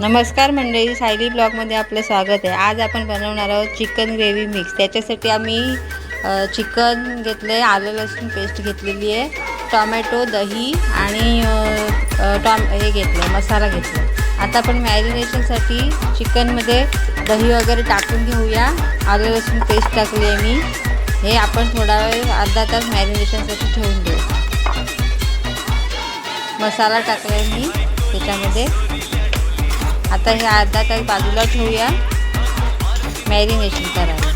नमस्कार मंडळी सायली ब्लॉगमध्ये आपलं स्वागत आहे. आज आपण बनवणार आहोत चिकन ग्रेव्ही मिक्स. त्याच्यासाठी आम्ही चिकन घेतलं आहे आलं लसूण पेस्ट घेतलेली आहे टॉमॅटो दही आणि टॉम हे घेतलं मसाला घेतला आता आपण मॅरिनेशनसाठी चिकनमध्ये दही वगैरे टाकून घेऊया. आलं लसूण पेस्ट टाकली आहे मी. हे आपण थोडा वेळ अर्धा तास मॅरिनेशनसाठी ठेवून देऊ. मसाला टाकला आहे मी त्याच्यामध्ये. आता हे अर्धा तास बाजूला ठेवूया. मॅरिनेशन करायला.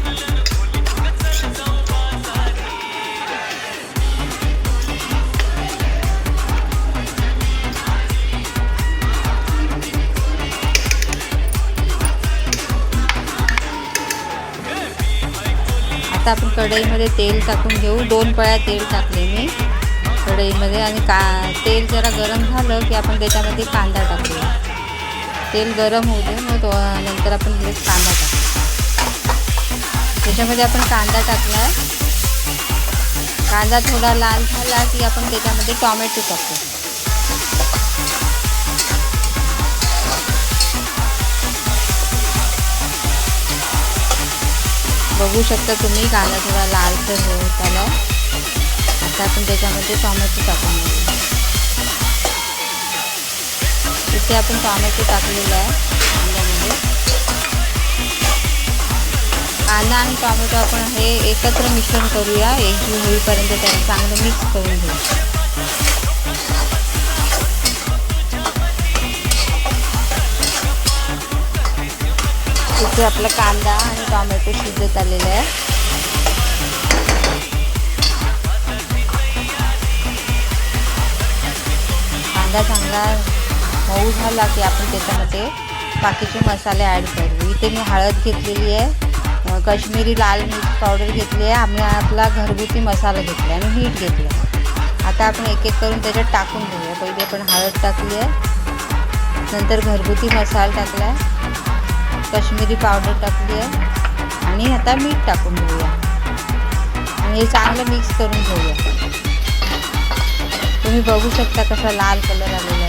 आता आपण कढईमध्ये तेल टाकून घेऊ. दोन पळ्या तेल टाकले मी कढईमध्ये. आणि का तेल जरा गरम झालं की आपण त्याच्यामध्ये कांदा टाकूया. तेल गरम होऊ दे मग तो नंतर आपण लगेच कांदा टाकू. त्याच्यामध्ये आपण कांदा टाकला कांदा थोडा लाल झाला की आपण त्याच्यामध्ये टॉमॅटो टाकू. बघू शकता तुम्ही कांदा थोडा लालसर होत आला आता आपण त्याच्यामध्ये टॉमॅटो टाकून इथे आपण टॉमॅटो टाकलेलं आहे. कांद्यामध्ये कांदा आणि टॉमॅटो आपण हे एकत्र मिश्रण करूया. एकजीव होईपर्यंत त्याला चांगलं मिक्स करून घेऊ. इथे आपला कांदा आणि टॉमॅटो शिजत आलेला आहे. कांदा चांगला मऊ झाला की आपण त्याच्यामध्ये बाकीचे मसाले ॲड करू. इथे मी हळद घेतलेली आहे अ, काश्मीरी लाल मिर्च पावडर घेतली आहे आम्ही आपला घरगुती मसाला घेतला आणि मीठ घेतलं आता आपण एक एक करून त्याच्यात टाकून घेऊया. पहिले आपण हळद टाकली आहे. नंतर घरगुती मसाला टाकला आहे कश्मीरी पावडर टाकली आहे. आणि आता मीठ टाकून घेऊया. आणि हे चांगलं मिक्स करून घेऊया. तुम्ही बघू शकता कसा लाल कलर आलेला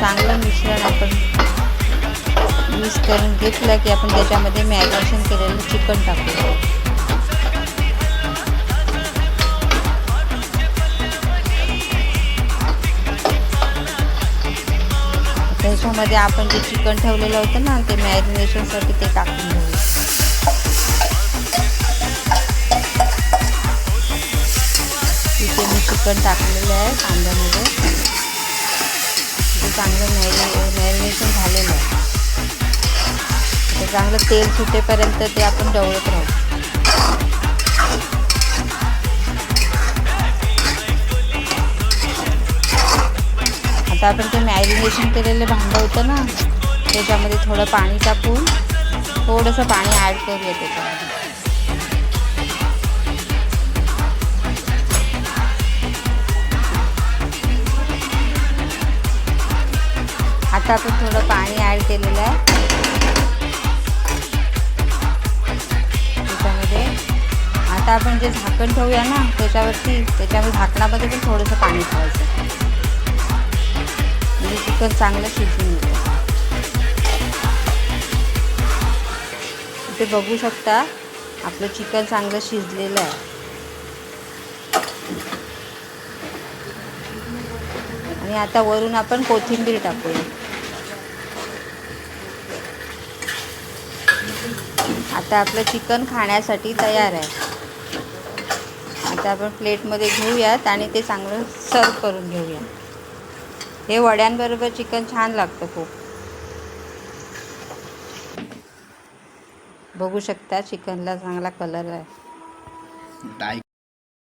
चांगलं मिश्रण आपण मिक्स करून घेतलं की आपण त्याच्यामध्ये मॅरिनेशन केलेलं चिकन टाकू. त्याच्यामध्ये आपण जे चिकन ठेवलेलं होतं ना ते मॅरिनेशनसाठी ते टाकून घेऊ. इथे मी चिकन टाकलेलं आहे कांद्यामध्ये. चांगलं मॅरि मॅरिनेशन झालेलं आहे चांगलं तेल सुटेपर्यंत ते आपण डवळत राहू. आता आपण ते मॅरिनेशन केलेलं भांडं होतं ना त्याच्यामध्ये थोडं पाणी टाकून थोडंसं पाणी ॲड करूया त्याच्यामध्ये. आता आपण थोडं पाणी ॲड केलेलं आहे. त्याच्यामध्ये आता आपण जे झाकण ठेवूया ना त्याच्यावरती त्याच्यामध्ये झाकणामध्ये पण थोडंसं पाणी ठेवायचं. म्हणजे चिकन चांगलं शिजून येतं. इथे बघू शकता आपलं चिकन चांगलं शिजलेलं आहे. आणि आता वरून आपण कोथिंबीर टाकूया. आता आपलं चिकन खाण्यासाठी तयार आहे. आता आपण प्लेटमध्ये घेऊयात आणि ते चांगलं सर्व करून घेऊया हे वड्यांबरोबर चिकन छान लागतं खूप. बघू शकता चिकनला चांगला कलर आहे.